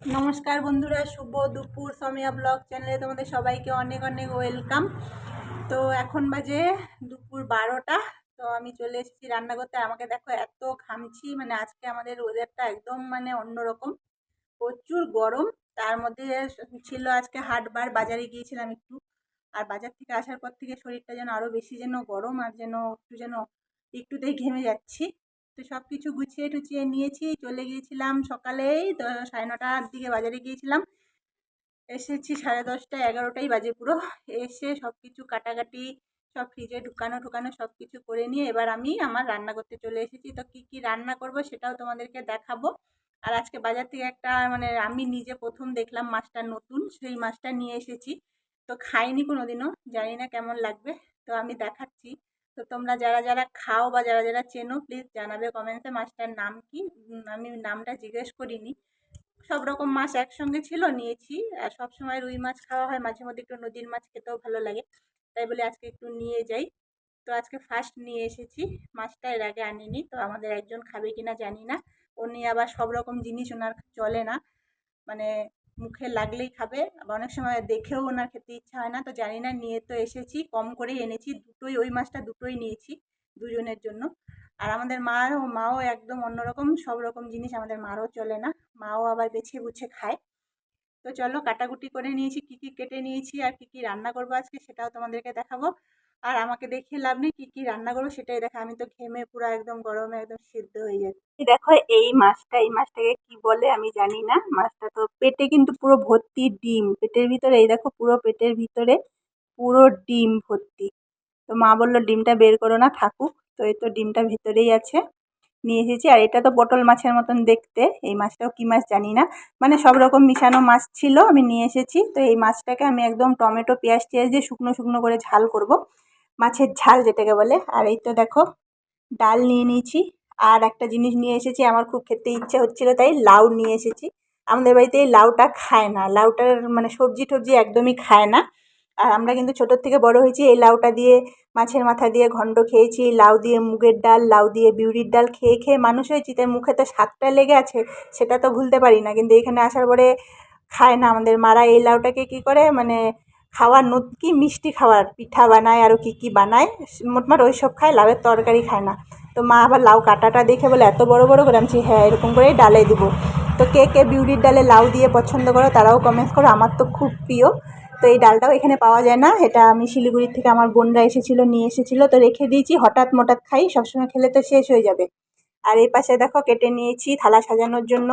নমস্কার বন্ধুরা, শুভ দুপুর সমিয়া ব্লগ চ্যানেলে তোমাদের সবাইকে অনেক অনেক ওয়েলকাম। তো এখন বাজে দুপুর বারোটা, তো আমি চলে এসেছি রান্না করতে আমাকে দেখো এত ঘামছি মানে আজকে আমাদের ওয়েদারটা একদম মানে অন্যরকম। প্রচুর গরম, তার মধ্যে ছিল আজকে হাটবার, বাজারে গিয়েছিলাম একটু। আর বাজার থেকে আসার পর থেকে শরীরটা যেন আরও বেশি যেন গরম, আর যেন একটু যেন একটুতেই ঘেমে যাচ্ছি। তো সব কিছু গুছিয়ে টুছিয়ে নিয়েছি, চলে গিয়েছিলাম সকালেই তো সাড়ে নটার দিকে বাজারে গিয়েছিলাম। এসেছি সাড়ে দশটা, এগারোটাই বাজে পুরো। এসে সব কিছু কাটাকাটি, সব ফ্রিজে ঢুকানো ঢুকানো সব কিছু করে নিয়ে এবার আমি আমার রান্না করতে চলে এসেছি। তো কী কী রান্না করব সেটাও তোমাদেরকে দেখাবো। আর আজকে বাজার থেকে একটা মানে আমি নিজে প্রথম দেখলাম মাছটা নতুন, সেই মাছটা নিয়ে এসেছি। তো খাইনি কোনো দিনও জানি না কেমন লাগবে। তো আমি দেখাচ্ছি। তো তোমরা যারা যারা খাও বা যারা যারা চেনো প্লিজ জানাবে কমেন্টসে মাছটার নাম কি? আমি নামটা জিজ্ঞেস করিনি। সব রকম মাছ একসঙ্গে ছিল, নিয়েছি। আর সব সময় রুই মাছ খাওয়া হয়, মাঝে মধ্যে একটু নদীর মাছ খেতেও ভালো লাগে। তাই বলে আজকে একটু নিয়ে যাই। তো আজকে ফার্স্ট নিয়ে এসেছি। মাছটা এর আগে আনিনি, তো আমাদের একজন খাবে কিনা জানি না। উনি আবার সব রকম জিনিস ওনার চলে না। মানে মুখে লাগলেই খাবে। অনেক সময় দেখেও ওনার খেতে ইচ্ছা হয় না। তো জানি না, নিয়ে তো এসেছি, কম করেই এনেছি। দুটোই, ওই মাছটা দুটোই নিয়েছি দুজনের জন্য। আর আমাদের মা মাও একদম অন্যরকম, সব রকম জিনিস আমাদের মারও চলে না। মাও আবার বেছে বুছে খায়। তো চলো, কাটাকুটি করে নিয়েছি, কী কী কেটে নিয়েছি আর কী কী রান্না করব আজকে সেটাও তোমাদেরকে দেখাবো। আর আমাকে দেখে লাভ নেই, কী কী রান্না করব সেটাই দেখা, আমি তো ঘেমে পুরো একদম গরমে একদম সিদ্ধ হয়ে যাচ্ছি। দেখো, এই মাছটা, এই মাছটাকে কি বলে আমি জানি না, মাছটা তো পেটে কিন্তু পুরো ভর্তি ডিম, পেটের ভিতরে, এই দেখো পুরো পেটের ভিতরে পুরো ডিম ভর্তি। তো মা বলল, ডিমটা বের করো না, থাকুক। তো এই তো ডিমটা ভিতরেই আছে, নিয়ে এসেছি। আর এটা তো পটল মাছের মতন দেখতে, এই মাছটাও কী মাছ জানি না। মানে সব রকম মিশানো মাছ ছিল, আমি নিয়ে এসেছি। তো এই মাছটাকে আমি একদম টমেটো, পেঁয়াজ, টিয়াজ দিয়ে শুকনো শুকনো করে ঝাল করব। মাছের ঝাল যেটাকে বলে। আর এই তো দেখো, ডাল নিয়ে নিয়েছি। আর একটা জিনিস নিয়ে এসেছি, আমার খুব খেতে ইচ্ছে হচ্ছিল, তাই লাউ নিয়ে এসেছি। আমাদের বাড়িতে এই লাউটা খায় না। লাউটার মানে সবজি টবজি একদমই খায় না। আর আমরা কিন্তু ছোটোর থেকে বড় হয়েছি, এই লাউটা দিয়ে মাছের মাথা দিয়ে ঘণ্ট খেয়েছি, লাউ দিয়ে মুগের ডাল, লাউ দিয়ে বিউরির ডাল খেয়ে খেয়ে মানুষ হয়েছি। তাই মুখে তো স্বাদটা লেগে আছে, সেটা তো ভুলতে পারি না। কিন্তু এখানে আসার পরে খায় না আমাদের মারা। এই লাউটাকে কী করে? মানে খাওয়ার কি মিষ্টি খাওয়ার? পিঠা বানায় আরও কী কী বানায়? মোটমাট ওই সব খায়, লাউয়ের তরকারি খায় না। তো মা আবার লাউ কাটাটা দেখে বলে, এত বড় বড় করে? আমি হ্যাঁ এরকম করেই ডালে দিব। তো কে কে বিউরির ডালে লাউ দিয়ে পছন্দ করো, তারাও কমেন্টস করো। আমার তো খুব প্রিয়। তো এই ডালটাও এখানে পাওয়া যায় না। এটা আমি শিলিগুড়ির থেকে আমার বোনরা এসেছিল, নিয়ে এসেছিল। তো রেখে দিয়েছি, হঠাৎ মোটাৎ খাই, সবসময় খেলে তো শেষ হয়ে যাবে। আর এই পাশে দেখো, কেটে নিয়েছি থালা সাজানোর জন্য।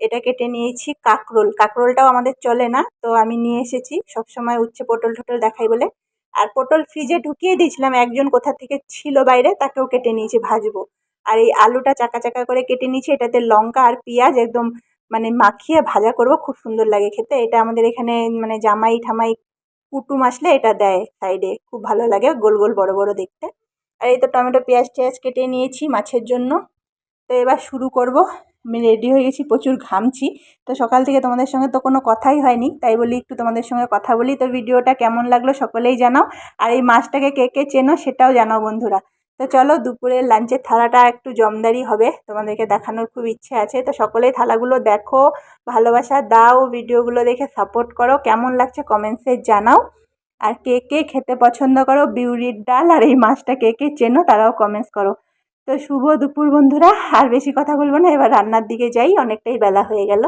এটা কেটে নিয়েছি কাকরোল। কাকরোলটাও আমাদের চলে না, তো আমি নিয়ে এসেছি। সবসময় উচ্ছে পটল টটল দেখাই বলে। আর পটল ফ্রিজে ঢুকিয়ে দিয়েছিলাম, একজন কোথা থেকে ছিল বাইরে তাকেও কেটে নিয়েছি ভাজবো। আর এই আলুটা চাকা চাকা করে কেটে নিয়েছি, এটাতে লঙ্কা আর পেঁয়াজ একদম মানে মাখিয়ে ভাজা করব, খুব সুন্দর লাগে খেতে। এটা আমাদের এখানে মানে জামাই ঠামাই কুটুম আসলে এটা দেয় সাইডে, খুব ভালো লাগে গোল গোল বড় বড় দেখতে। আর এই তো টমেটো, পেঁয়াজ টেয়াজ কেটে নিয়েছি মাছের জন্য। তো এবার শুরু করব। আমি রেডি হয়ে গেছি, প্রচুর ঘামছি। তো সকাল থেকে তোমাদের সঙ্গে তো কোনো কথাই হয়নি, তাই বলি একটু তোমাদের সঙ্গে কথা বলি। তো ভিডিওটা কেমন লাগল সকলেই জানাও, আর এই মাছটাকে কে কে চেনো সেটাও জানাও বন্ধুরা। তো চলো দুপুরের লাঞ্চের থালাটা একটু জমদারি হবে, তোমাদেরকে দেখানোর খুব ইচ্ছে আছে। তো সকলেই থালাগুলো দেখো, ভালোবাসা দাও, ভিডিওগুলো দেখে সাপোর্ট করো। কেমন লাগছে কমেন্টসে জানাও। আর কে কে খেতে পছন্দ করো, বিউরির ডাল আর এই মাছটা কে কে চেনো তারাও কমেন্টস করো। তো শুভ দুপুর বন্ধুরা, আর বেশি কথা বলব না, এবার রান্নার দিকে যাই, অনেকটাই বেলা হয়ে গেল।